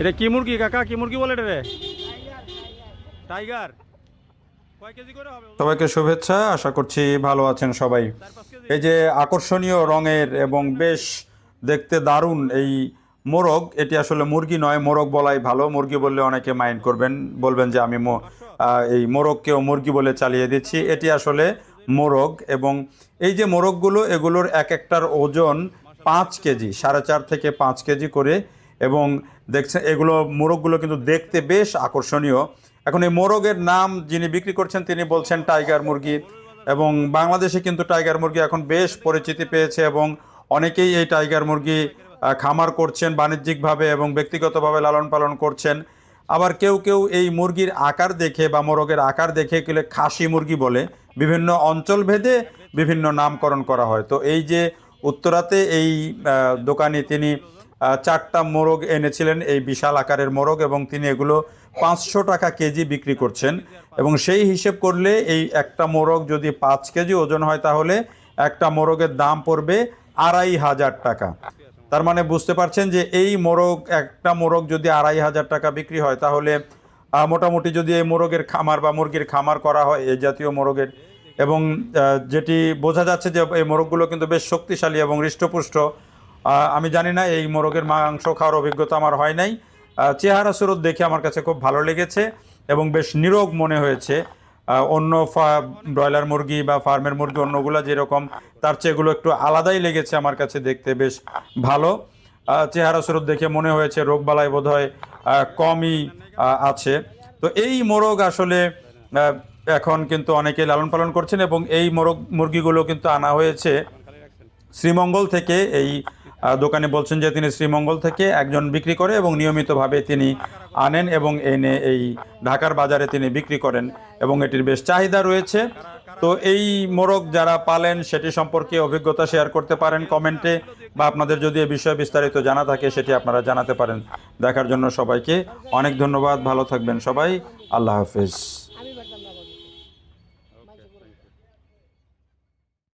এটা কি মুরগি কাকা? কি মুরগি বলে এটা রে? টাইগার। সবাইকে শুভেচ্ছা আশা করছি ভালো আছেন সবাই। এই যে আকর্ষণীয় রঙের এবং বেশ দেখতে দারুণ এই মোরগ এটি আসলে মুরগি নয় মোরগ বলাই ভালো। মুরগি বললে অনেকে মাইন্ড করবেন বলবেন যে আমি এই মোরগকেও মুরগি বলে চালিয়ে দিচ্ছি। এটি আসলে মোরগ এবং এই যে মোরগগুলো এগুলোর এক একটার ওজন পাঁচ কেজি সাড়ে চার থেকে পাঁচ কেজি করে এবং দেখছেন এগুলো মোরগগুলো কিন্তু দেখতে বেশ আকর্ষণীয়। এখন এই মোরগের নাম যিনি বিক্রি করছেন, তিনি বলছেন টাইগার মুরগি এবং বাংলাদেশে কিন্তু টাইগার মুরগি এখন বেশ পরিচিতি পেয়েছে এবং অনেকেই এই টাইগার মুরগি খামার করছেন বাণিজ্যিকভাবে এবং ব্যক্তিগতভাবে লালন পালন করছেন। আবার কেউ কেউ এই মুরগির আকার দেখে বা মোরগের আকার দেখে গেলে খাসি মুরগি বলে বিভিন্ন অঞ্চল ভেদে বিভিন্ন নামকরণ করা হয়। তো এই যে উত্তরাতে এই দোকানে তিনি চারটা মোরগ এনেছিলেন, এই বিশাল আকারের মোরগ, এবং তিনি এগুলো পাঁচশো টাকা কেজি বিক্রি করছেন। এবং সেই হিসেব করলে এই একটা মোরগ যদি পাঁচ কেজি ওজন হয়, তাহলে একটা মোরগের দাম পড়বে আড়াই হাজার টাকা। তার মানে বুঝতে পারছেন যে এই মোরগ, একটা মোরগ যদি আড়াই হাজার টাকা বিক্রি হয়, তাহলে মোটামুটি যদি এই মোরগের খামার বা মুরগির খামার করা হয়, এই জাতীয় মোরগের, এবং যেটি বোঝা যাচ্ছে যে এই মোরগগুলো কিন্তু বেশ শক্তিশালী এবং হৃষ্টপুষ্ট আমি জানি না, এই মোরগের মাংস খাওয়ার অভিজ্ঞতা আমার হয় নাই। চেহারা স্বরূপ দেখে আমার কাছে খুব ভালো লেগেছে এবং বেশ নিরোগ মনে হয়েছে। অন্য ব্রয়লার মুরগি বা ফার্মের মুরগি অন্যগুলো যেরকম, তার চেয়ে এগুলো একটু আলাদাই লেগেছে আমার কাছে দেখতে বেশ ভালো। চেহারা স্বরূপ দেখে মনে হয়েছে রোগবালাই বোধ হয় কমই আছে। তো এই মোরগ আসলে এখন কিন্তু অনেকে লালন পালন করছেন এবং এই মোরগ মুরগিগুলো কিন্তু আনা হয়েছে শ্রীমঙ্গল থেকে এই দোকানে বলছেন যে তিনি শ্রীমঙ্গল থেকে একজন বিক্রি করে এবং নিয়মিতভাবে তিনি আনেন এবং এনে এই ঢাকার বাজারে তিনি বিক্রি করেন এবং এটির বেশ চাহিদা রয়েছে। তো এই মোরগ যারা পালেন, সেটি সম্পর্কে অভিজ্ঞতা শেয়ার করতে পারেন কমেন্টে বা আপনাদের যদি এ বিষয়ে বিস্তারিত জানা থাকে, সেটি আপনারা জানাতে পারেন। দেখার জন্য সবাইকে অনেক ধন্যবাদ। ভালো থাকবেন সবাই। আল্লাহ হাফেজ।